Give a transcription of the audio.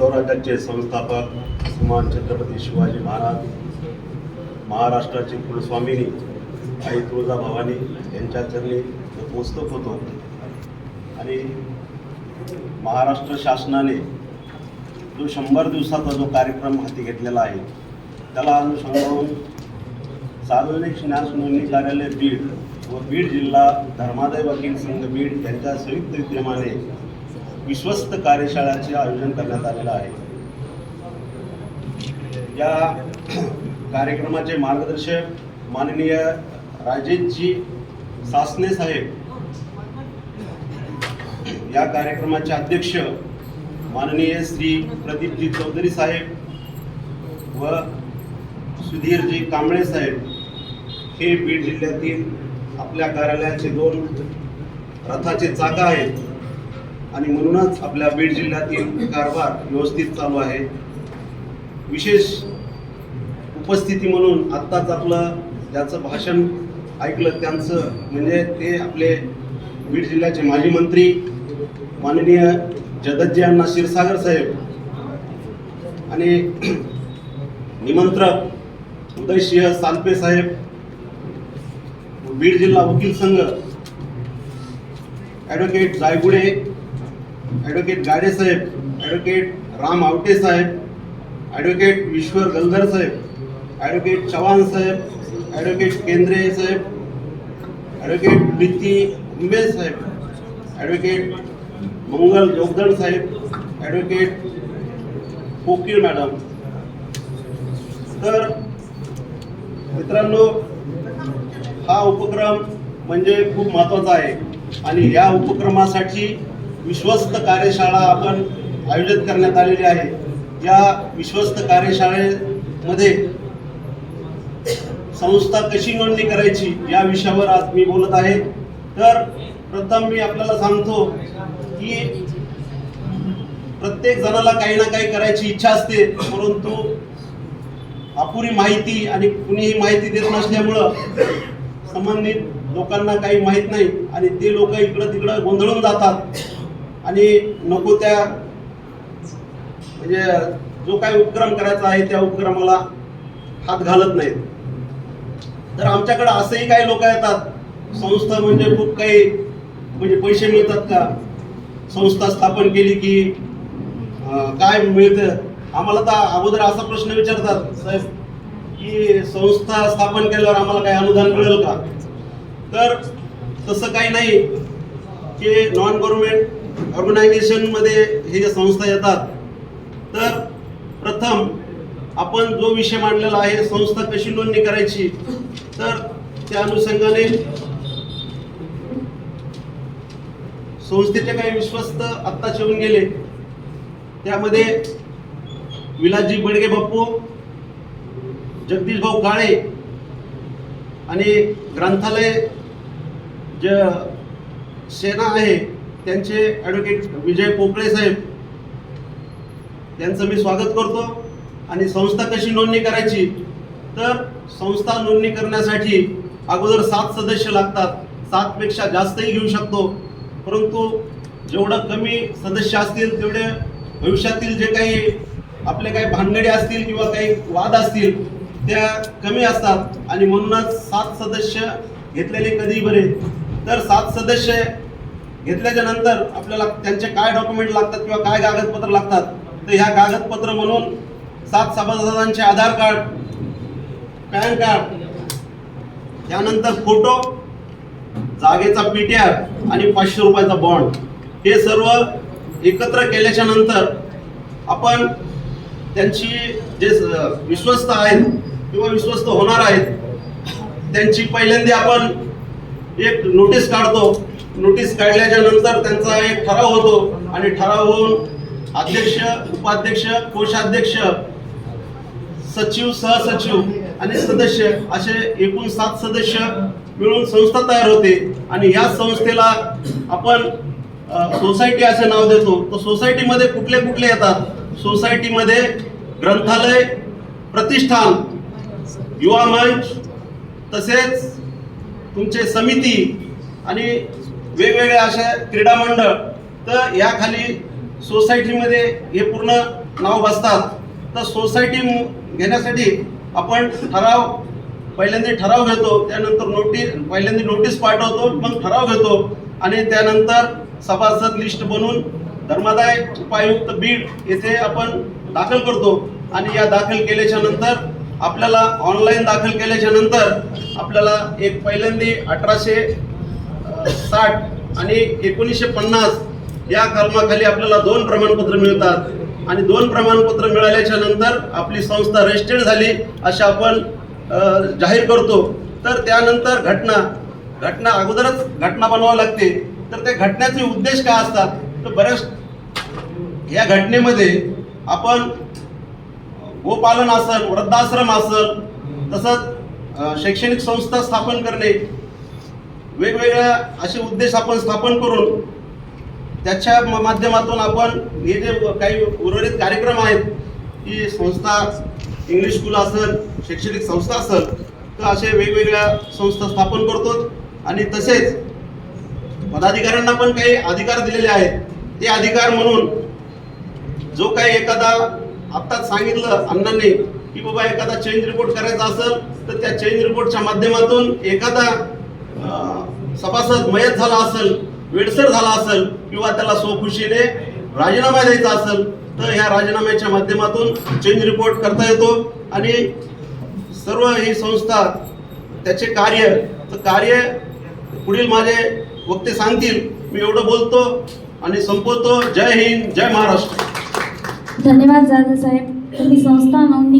स्वराज्याचे संस्थापक श्रीमान छत्रपती शिवाजी महाराज महाराष्ट्राचे कुलस्वामिनी आई तुळजाभवानी यांच्या चरणी पुस्तक होतो. आणि महाराष्ट्र शासनाने जो शंभर दिवसाचा जो कार्यक्रम हाती घेतलेला आहे त्याला अनुसंधान सार्वजनिक न्यास नोंदणी कार्यालय बीड व बीड जिल्हा धर्मादाय वकील संघ बीड यांच्या संयुक्त विद्यमाने विश्वस्त कार्यशाळेचे आयोजन करण्यात आलेलं आहे. या कार्यक्रमाचे मार्गदर्शक माननीय राजेशजी सासने साहेब या कार्यक्रमाचे अध्यक्ष माननीय श्री प्रदीपजी चौधरी साहेब व सुधीरजी कांबळे साहेब हे बीड जिल्ह्यातील आपल्या कार्यालयाचे दोन रथाचे चाका आहेत. आणि म्हणूनच आपल्या बीड जिल्ह्यातील कारभार व्यवस्थित चालू आहे. विशेष उपस्थिती म्हणून आत्ताच आपलं ज्याचं भाषण ऐकलं त्यांचं म्हणजे ते आपले बीड जिल्ह्याचे माजी मंत्री माननीय जगतजी अण्णा क्षीरसागर साहेब आणि निमंत्रक उदयसिंह सालपे साहेब बीड जिल्हा वकील संघ ॲडव्होकेट जायगुडे ॲडव्होकेट गाडे साहेब ॲडव्होकेट राम आवटे साहेब ॲडव्होकेट विश्वर गलधर साहेब ॲडव्होकेट चव्हाण साहेब ॲडव्होकेट केंद्रे साहेब ॲडव्होकेट प्रीती उंबे साहेब ॲडव्होकेट मंगल जोगदळ साहेब ॲडव्होकेट कोकीळ मॅडम. तर मित्रांनो हा उपक्रम म्हणजे खूप महत्त्वाचा आहे. आणि या उपक्रमासाठी विश्वस्त कार्यशाळा आपण आयोजित करण्यात आलेली आहे. या विश्वस्त कार्यशाळेमध्ये संस्था कशी नोंदणी करायची या विषयावर आज मी बोलत आहे. तर प्रथम मी आपल्याला सांगतो की प्रत्येक जणाला काही ना काही करायची इच्छा असते परंतु अपुरी माहिती आणि कुणीही माहिती देत नसल्यामुळं संबंधित लोकांना काही माहीत नाही आणि ते लोक इकडं तिकडं गोंधळून जातात. आणि नको त्या म्हणजे जो काही उपक्रम करायचा आहे त्या उपक्रमाला हात घालत नाहीत. तर आमच्याकडे असंही काही लोक येतात. संस्था म्हणजे खूप काही म्हणजे पैसे मिळतात का? संस्था स्थापन केली की काय मिळतं? आम्हाला तर अगोदर असा प्रश्न विचारतात साहेब की संस्था स्थापन केल्यावर आम्हाला काही अनुदान मिळेल का? तर तसं काही नाही. की नॉन गव्हर्मेंट ऑर्गनायझेशनमध्ये हे जे संस्था येतात तर प्रथम आपण जो विषय मांडलेला आहे संस्था कशी नोंदणी करायची तर त्या अनुषंगाने संस्थेचे काही विश्वस्त आत्ताच येऊन गेले. त्यामध्ये विलासजी बडगे बाप्पू जगदीश भाऊ काळे आणि ग्रंथालय जे सेना आहे त्यांचे ॲडव्होकेट विजय पोकळे साहेब त्यांचं मी स्वागत करतो. आणि संस्था कशी नोंदणी करायची? तर संस्था नोंदणी करण्यासाठी अगोदर सात सदस्य लागतात. सातपेक्षा जास्तही घेऊ शकतो. परंतु जेवढं कमी सदस्य असतील तेवढे भविष्यातील जे काही आपले काही भानगडी असतील किंवा काही वाद असतील त्या कमी असतात. आणि म्हणूनच सात सदस्य घेतलेले कधी बरे. तर सात सदस्य घेतल्याच्या नंतर आपल्याला त्यांचे काय डॉक्युमेंट लागतात किंवा काय कागदपत्र लागतात तर ह्या कागदपत्र म्हणून सात सभासदांचे आधार कार्ड पॅन कार्ड त्यानंतर फोटो जागेचा पीटीआर आणि पाचशे रुपयाचा बॉन्ड. हे सर्व एकत्र केल्याच्यानंतर आपण त्यांची जे विश्वस्त आहेत किंवा विश्वस्त होणार आहेत त्यांची पहिल्यांदा आपण एक नोटीस काढतो. नोटीस काढल्याच्या नंतर त्यांचा एक ठराव होतो आणि ठराव होऊन अध्यक्ष उपाध्यक्ष कोषाध्यक्ष सचिव सहसचिव आणि सदस्य असे एकूण सात सदस्य मिळून संस्था तयार होते. आणि या संस्थेला आपण सोसायटी असे नाव देतो. तर सोसायटीमध्ये कुठले कुठले येतात? सोसायटीमध्ये ग्रंथालय प्रतिष्ठान युवा मंच तसेच तुमचे समिती आणि वेगवेगळ्या अशा क्रीडा मंडळ तर याखाली सोसायटीमध्ये हे पूर्ण नाव बसतात. तर सोसायटी घेण्यासाठी आपण ठराव पहिल्यांदा ठराव घेतो त्यानंतर नोटीस पहिल्यांदा नोटीस पाठवतो मग ठराव घेतो आणि त्यानंतर सभासद लिस्ट बनवून धर्मादाय उपायुक्त बीड येथे आपण दाखल करतो. आणि या दाखल केल्याच्यानंतर आपल्याला ऑनलाईन दाखल केल्याच्यानंतर आपल्याला एक पहिल्यांदा अठराशे साठ आणि एकोणीसशे पन्नास या कलमाखाली आपल्याला दोन प्रमाणपत्र मिळतात. आणि दोन प्रमाणपत्र मिळाल्याच्या नंतर आपली संस्था रजिस्टर्ड झाली अशा आपण जाहीर करतो. तर त्यानंतर घटना. घटना अगोदरच घटना बनवावं लागते. तर त्या घटनेचे उद्देश काय असतात? तर बऱ्याच या घटनेमध्ये आपण गोपालन असल वृद्धाश्रम असल तसंच शैक्षणिक संस्था स्थापन करणे वेगवेगळ्या असे उद्देश आपण स्थापन करून त्याच्या माध्यमातून आपण हे जे काही उर्वरित कार्यक्रम आहेत की संस्था इंग्लिश स्कूल असेल शैक्षणिक संस्था असेल तर असे वेगवेगळ्या संस्था स्थापन करतो. आणि तसेच पदाधिकाऱ्यांना पण काही अधिकार दिलेले आहेत. ते अधिकार म्हणून जो काही एखादा आत्ताच सांगितलं अण्णांनी की बाबा एखादा चेंज रिपोर्ट करायचा असेल तर त्या चेंज रिपोर्टच्या माध्यमातून एखादा सभासद मयत झाला असेल वेडसर झाला असेल किंवा त्याला स्वखुशीने राजीनामा द्यायचा असेल तर ह्या राजीनाम्याच्या माध्यमातून चेंज रिपोर्ट करता येतो. आणि सर्व ही संस्था त्याचे कार्य तर कार्य पुढील माझे वक्ते सांगतील. मी एवढं बोलतो आणि संपवतो. जय हिंद जय महाराष्ट्र. धन्यवाद जाधव साहेब. तुम्ही संस्था नोंदणी